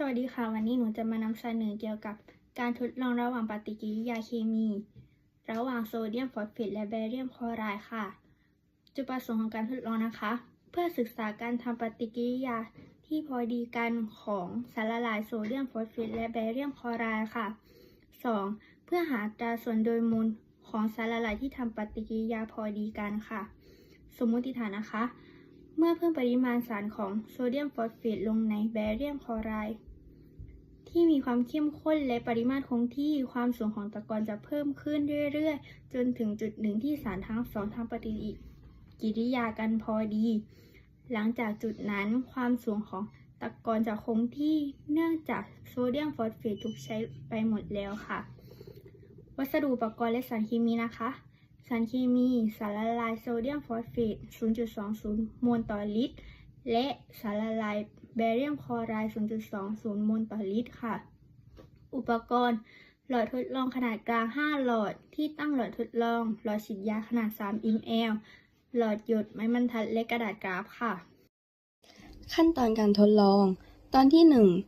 สวัสดีค่ะ วันนี้หนูจะมานำเสนอเกี่ยวกับการทดลองระหว่างปฏิกิริยาเคมี ระหว่างโซเดียมฟอสเฟตและแบเรียมคลอไรด์ค่ะ จุดประสงค์ของการทดลองนะคะ เพื่อศึกษาการทำปฏิกิริยาที่พอดีกันของสารละลายโซเดียมฟอสเฟตและแบเรียมคลอไรด์ค่ะ 2. เพื่อหาตราส่วนโดยมูลของสารละลายที่ทำปฏิกิริยาพอดีกันค่ะ สมมติฐานนะคะ เมื่อเพิ่มปริมาณสารของโซเดียมฟอสเฟตลงในแบเรียมคลอไรด์ ที่มีความเข้มข้นและปริมาตรคงที่ ความสูงของตะกอนจะเพิ่มขึ้นเรื่อยๆ จนถึงจุดหนึ่งที่สารทั้งสองทำปฏิกิริยากันพอดี หลังจากจุดนั้น ความสูงของตะกอนจะคงที่เนื่องจากโซเดียมฟอสเฟตถูกใช้ไปหมดแล้วค่ะ วัสดุอุปกรณ์และสารเคมีนะคะ สารเคมีสารละลายโซเดียมฟอสเฟต 0.20มวลต่อลิตร และสารละลาย แบเรียมคลอไรด์ 0.20 มลต่อลิตรค่ะ อุปกรณ์ หลอดทดลองขนาดกลาง 5 หลอด ที่ตั้งหลอดทดลอง หลอดฉีดยาขนาด 3 ml หลอดหยดไม้บรรทัดและกระดาษกราฟค่ะ ขั้นตอนการทดลอง ตอนที่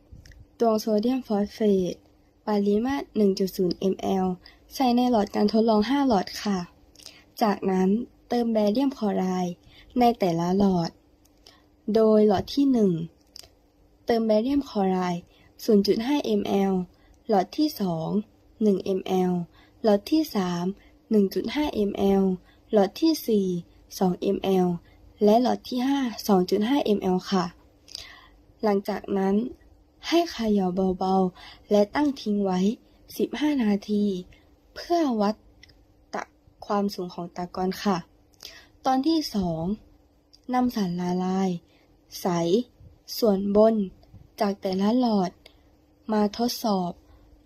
1 ตวงโซเดียมฟอสเฟต ปริมาตร 1.0 ml ใส่ในหลอดการทดลอง 5 หลอดค่ะ จากนั้นเติมแบเรียมคลอไรด์ในแต่ละหลอด โดยหลอดที่ 1 ติมแบเรียมคลอไรด์ 0.5 ml หลอดที่ 2 1 ml หลอดที่ 3 1.5 ml หลอดที่ 4 2 ml และหลอดที่ 5 2.5 ml ค่ะ หลังจากนั้นให้ขย่าเบาๆ และตั้งทิ้งไว้ 15 นาที เพื่อวัดตะความสูงของตะกอนค่ะ ตอนที่ 2นำสารละลาย ใส ส่วนบน จากแต่ละหลอด มาทดสอบ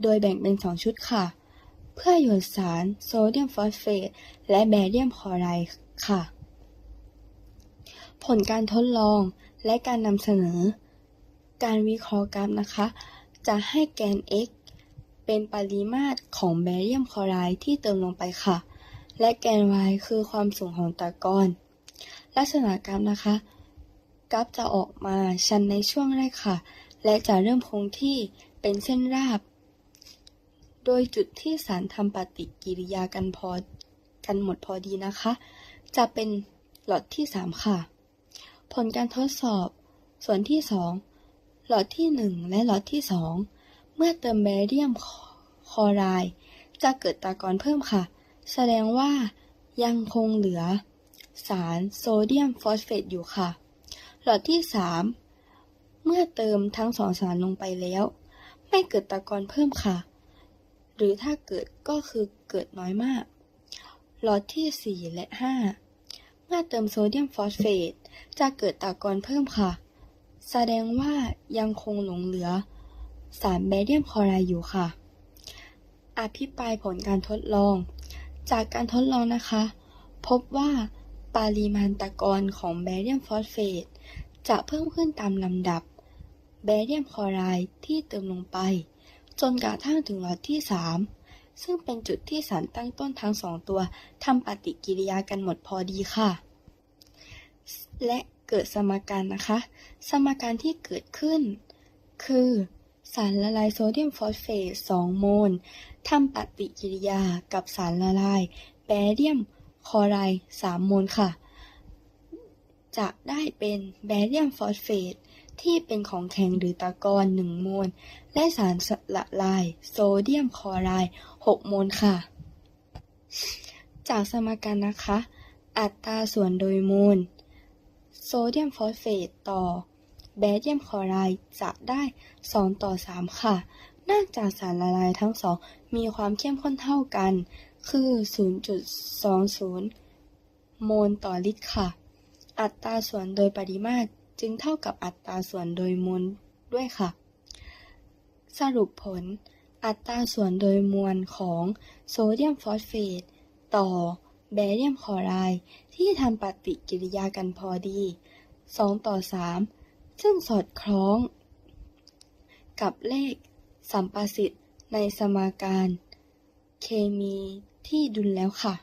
โดยแบ่งเป็น 2 ชุดค่ะ เพื่อหยดสารโซเดียมฟอสเฟตและแบเรียมคลอไรด์ค่ะ ผลการทดลองและการนำเสนอ การวิเคราะห์กราฟนะคะ จะให้แกน x เป็นปริมาตรของแบเรียมคลอไรด์ที่เติมลงไปค่ะ และแกน y คือความสูงของตะกอนลักษณะกราฟนะคะ กราฟจะออกมาชันในช่วงแรกค่ะ และจะเริ่มคงที่เป็นเส้นราบ โดยจุดที่สารทำปฏิกิริยากันพอกันหมดพอดีนะคะ จะเป็นหลอดที่ 3 ค่ะ ผลการทดสอบส่วนที่ 2 หลอดที่ 1 และหลอดที่ 2 เมื่อเติมแบเรียมคอไรด์จะเกิดตะกอนเพิ่มค่ะ แสดงว่ายังคงเหลือสารโซเดียมฟอสเฟตอยู่ค่ะ หลอดที่ 3 เมื่อเติมทั้งสองสารลงไปแล้ว ไม่เกิดตะกอนเพิ่มค่ะ หรือถ้าเกิดก็คือเกิดน้อยมาก หลอดที่ 4 และ 5 เมื่อเติมโซเดียมฟอสเฟตจะเกิดตะกอนเพิ่มค่ะ แสดงว่ายังคงหลงเหลือ สารแบเรียมคลอไรด์อยู่ค่ะ อภิปรายผลการทดลอง จากการทดลองนะคะ พบว่าปริมาณตะกอนของแบเรียมฟอสเฟตจะเพิ่มขึ้นตามลำดับ แบเรียมคลอไรด์ที่เติมลงไป จนกระทั่งถึงหลอดที่ 3 ซึ่งเป็นจุดที่สารตั้งต้นทั้งสองตัวทำปฏิกิริยากันหมดพอดีค่ะ และเกิดสมการนะคะ สมการที่เกิดขึ้น คือสารละลายโซเดียมฟอสเฟต 2 โมลทำปฏิกิริยากับสารละลายแบเรียมคลอไรด์ 3 โมลค่ะ จะได้เป็นแบเรียมฟอสเฟต ที่เป็นของแข็งหรือตะกอน1โมล และสารละลาย โซเดียมคลอไรด์6โมลค่ะ จากสมการนะคะ อัตราส่วนโดยโมล โซเดียมฟอสเฟตต่อแบเรียมคลอไรด์จะได้ 2 ต่อ 3 ค่ะเนื่องจากสารละลายทั้งสองมีความเข้มข้นเท่ากัน คือ 0.20 โมลต่อลิตรค่ะ อัตราส่วนโดยปริมาตร จึงเท่ากับอัตราส่วนโดยมวลด้วยค่ะ สรุปผล อัตราส่วนโดยมวลของโซเดียมฟอสเฟตต่อแบเรียมคลอไรด์ที่ทำปฏิกิริยากันพอดี 2 ต่อ 3 ซึ่งสอดคล้อง กับเลขสัมประสิทธิ์ในสมการ เคมีที่ดุลแล้วค่ะ